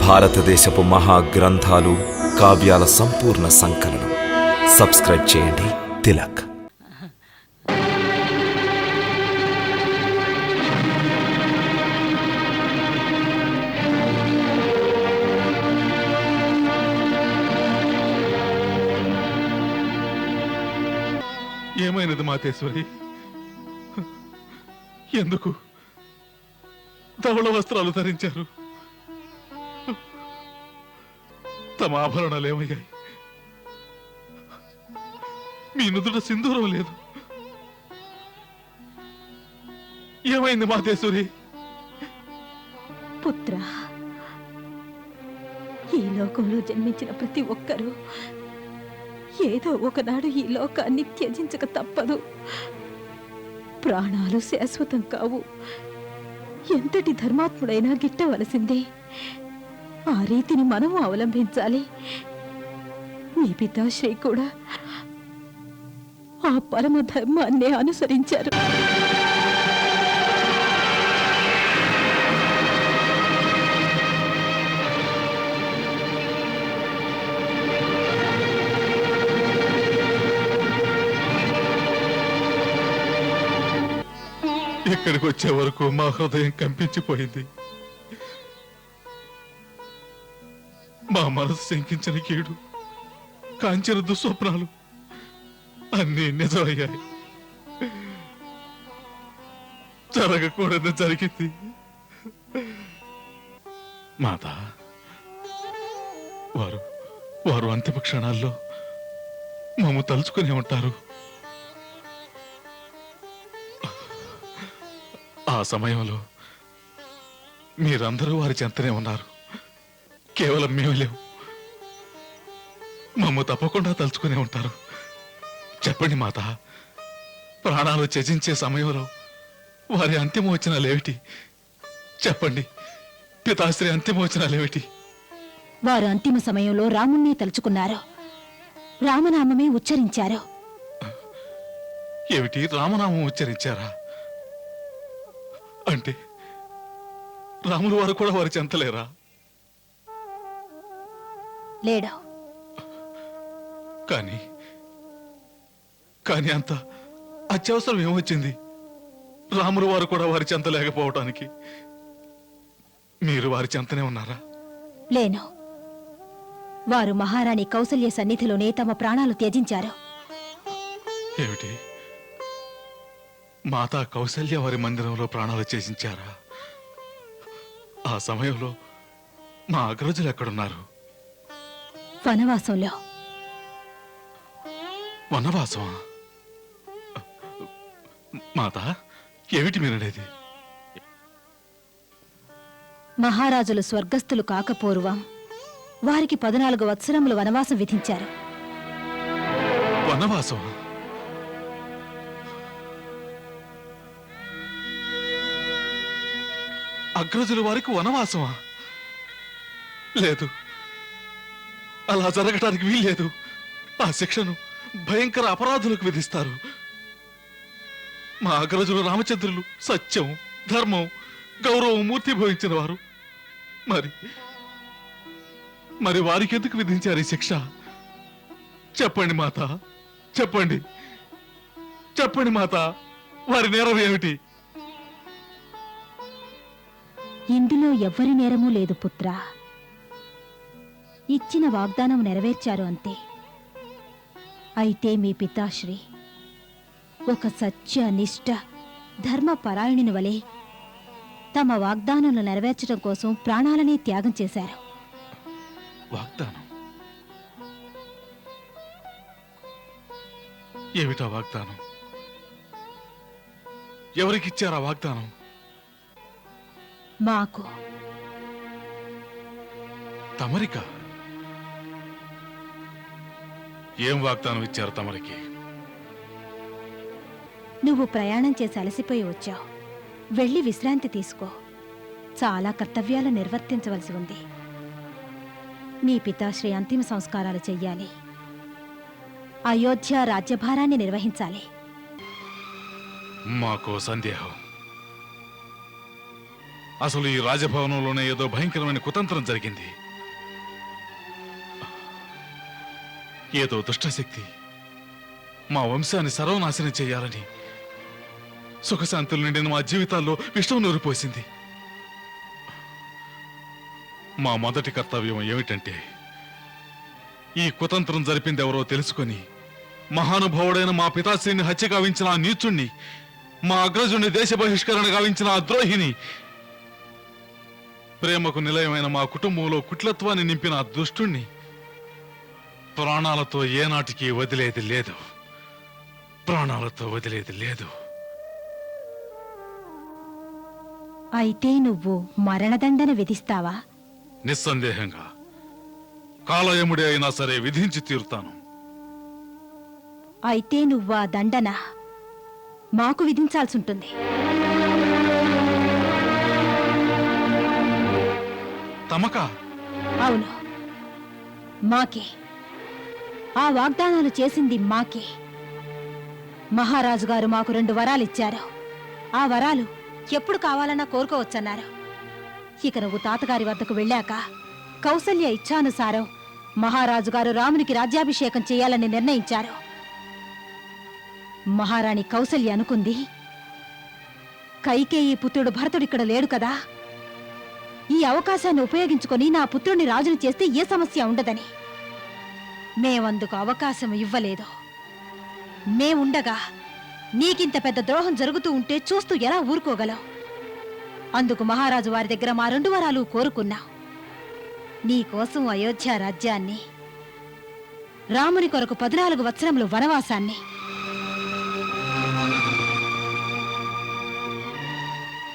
భారతదేశపు మహా గ్రంథాలు కావ్యాల సంపూర్ణ సంకలనం. సబ్స్క్రైబ్ చేయండి. తిలక్. ఏమైనది మాతేశ్వరి? ఎందుకు? ధవళ వస్త్రాలు ధరించారు. తమ ఆభరణాలు ఏమయ్యాయి మీ నుదుట సింధూరం లేదు. ఏమైంది మాతేశ్వరి పుత్ర ఈ లోకంలో జన్మించిన ప్రతి ఒక్కరూ ఏదో ఒకనాడు ఈ లోకాన్ని త్యజించక తప్పదు. ప్రాణాలు శాశ్వతం కావు. ఎంతటి ధర్మాత్ముడైనా గిట్టవలసిందే. ఆ రీతిని మనము అవలంబించాలి. మీ పితాశ్రీ కూడా ఆ పరమ ధర్మాన్ని అనుసరించారు. ఇక్కడికి వచ్చే వరకు మా హృదయం కంపించిపోయింది. మా మనసు శంకించిన కీడు కాంచిన దుస్వప్నాలు అన్నీ నిజమయ్యాయి. జరగకూడదు జరిగింది. మాత వారు వారు అంతిమ క్షణాల్లో మమ్మ తలుచుకునే ఉంటారు. ఆ సమయంలో మీరందరూ వారి చెంతనే ఉన్నారు. కేవలం మేము లేవు. మమ్మ తప్పకుండా తలుచుకునే ఉంటారు. చెప్పండి మాత ప్రాణాలు త్యజించే సమయంలో వారి అంతిమ వచనాలేమిటి చెప్పండి పితాశ్రీ అంతిమ వచనాలేమిటి వారు అంతిమ సమయంలో రాముణ్ణి తలుచుకున్నారు. రామనామమే ఉచ్చరించారు. ఏమిటి రామనామం ఉచ్చరించారా? అంటే రాములు వారు కూడా వారి చెంతలేరా లేడు? కానీ కానీ అంత అత్యవసరం ఏమొచ్చింది? రాములు వారు కూడా వారి చెంత లేకపోవటానికి. మీరు వారి చెంతనే ఉన్నారా? లేను? వారు మహారాణి కౌసల్య సన్నిధిలోనే తమ ప్రాణాలు త్యజించారు. ఏమిటి? మాతా కౌసల్య వారి మందిరంలో ప్రాణాలు చేసించారా ఆ సమయంలో మా అగ్రజులు ఎక్కడున్నారు? వనవాసంలో. వనవాసమా మాత ఏమిటి మీరనేది? మహారాజులు స్వర్గస్థులు కాకపూర్వం. వారికి పద్నాలుగు వత్సరములు వనవాసం విధించారు. వనవాసమా అగ్రజుల వారికి వనవాసమా? లేదు. అలా జరగటానికి వీల్లేదు. ఆ శిక్షను భయంకర అపరాధులకు విధిస్తారు. మా అగ్రజులు రామచంద్రులు సత్యం ధర్మం గౌరవం మూర్తి భవించిన వారు. మరి మరి వారికి ఎందుకు విధించారు ఈ శిక్ష? చెప్పండి మాత చెప్పండి. చెప్పండి మాత వారి నేరం ఏమిటి? ఇందులో ఎవ్వరి నేరమూ లేదు పుత్రా. ఇచ్చిన వాగ్దానం నెరవేర్చారు అంతే. అయితే మీ పితాశ్రీ ఒక సత్య నిష్ఠ ధర్మ పరాయణుని వలె తమ వాగ్దానాలను నెరవేర్చడం కోసం ప్రాణాలనే త్యాగం చేశారు. వాగ్దానం? ఏమిటా వాగ్దానం? ఎవరికిచ్చారా వాగ్దానం? మాకు. తమరిక? ఏం వాగ్దానం ఇచ్చారు తమరికి? నువ్వు ప్రయాణం చేసి అలసిపోయి వచ్చావు. వెళ్ళి విశ్రాంతి తీసుకో. చాలా కర్తవ్యాలు నిర్వర్తించవలసి ఉంది. మీ పితాశ్రీ అంతిమ సంస్కారాలు చెయ్యాలి. అయోధ్య రాజ్యభారాన్ని నిర్వహించాలి. మాకో సందేహం. అసలు ఈ రాజభవనంలోనే ఏదో భయంకరమైన కుతంత్రం జరిగింది. ఏదో దుష్టశక్తి. మా వంశాన్ని సర్వనాశనం చేయాలని. సుఖశాంతులు నిండిన మా జీవితాల్లో విషం నూరిపోసింది మా మొదటి కర్తవ్యం ఏమిటంటే ఈ కుతంత్రం జరిపింది ఎవరో తెలుసుకొని మహానుభావుడైన మా పితాశ్రీని హత్య గావించిన ఆ నీచుణ్ణి మా అగ్రజుణ్ణి దేశ బహిష్కరణ గావించిన ఆ ద్రోహిని ప్రేమకు నిలయమైన మా కుటుంబంలో కుట్లత్వాన్ని నింపిన ఆ దుష్టుణ్ణి ప్రాణాలతో ఏనాటికి వదిలేది లేదు. ప్రాణాలతో వదిలేది లేదు. అయితే నువ్వు మరణదండన విధిస్తావా? నిస్సందేహంగా. కాలయముడే అయినా సరే విధించి తీరుతాను. అయితే నువ్వు ఆ దండన మాకు విధించాల్సి ఉంటుంది తమక? అవును. మాకే. ఆ వాగ్దానాలు చేసింది మాకే. మహారాజు గారు మాకు రెండు వరాలు ఇచ్చారు. ఆ వరాలు ఎప్పుడు కావాలన్నా కోరుకోవచ్చన్నారు. ఇక నువ్వు తాతగారి వద్దకు వెళ్ళాక కౌసల్య ఇచ్ఛానుసారం మహారాజు గారు రామునికి రాజ్యాభిషేకం చేయాలని నిర్ణయించారు. మహారాణి కౌసల్య అనుకుంది కైకేయి పుత్రుడు భరతుడిక్కడ లేడు కదా. ఈ అవకాశాన్ని ఉపయోగించుకొని నా పుత్రుణ్ణి రాజును చేస్తే ఏ సమస్య ఉండదని. మేమందుకు అవకాశం ఇవ్వలేదు. మేముండగా నీకింత పెద్ద ద్రోహం జరుగుతూ ఉంటే చూస్తూ ఎలా ఊరుకోగలం? అందుకు మహారాజు వారి దగ్గర మా రెండు వరాలు కోరుకున్నాం. నీకోసం అయోధ్య రాజ్యాన్ని రాముని కొరకు పద్నాలుగు వత్సరములు వనవాసాన్ని.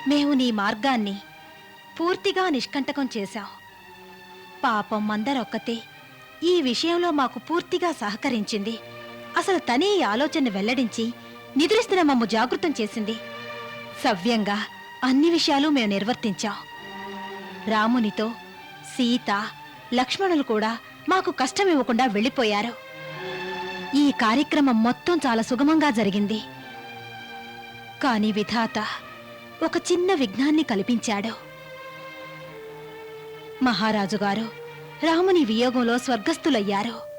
మేము నీ మార్గాన్ని పూర్తిగా నిష్కంటకం చేశాం. పాపం అందరొక్కతే ఈ విషయంలో మాకు పూర్తిగా సహకరించింది. అసలు తనే ఈ ఆలోచన వెల్లడించి నిద్రిస్తున్న మమ్ము జాగృతం చేసింది. సవ్యంగా అన్ని విషయాలు మేము నిర్వర్తించాం. రామునితో సీత లక్ష్మణులు కూడా మాకు కష్టం ఇవ్వకుండా వెళ్ళిపోయారు. ఈ కార్యక్రమం మొత్తం చాలా సుగమంగా జరిగింది. కాని విధాత ఒక చిన్న విఘ్నాన్ని కల్పించాడు. మహారాజు గారు రాముని వియోగంలో స్వర్గస్థులయ్యారు.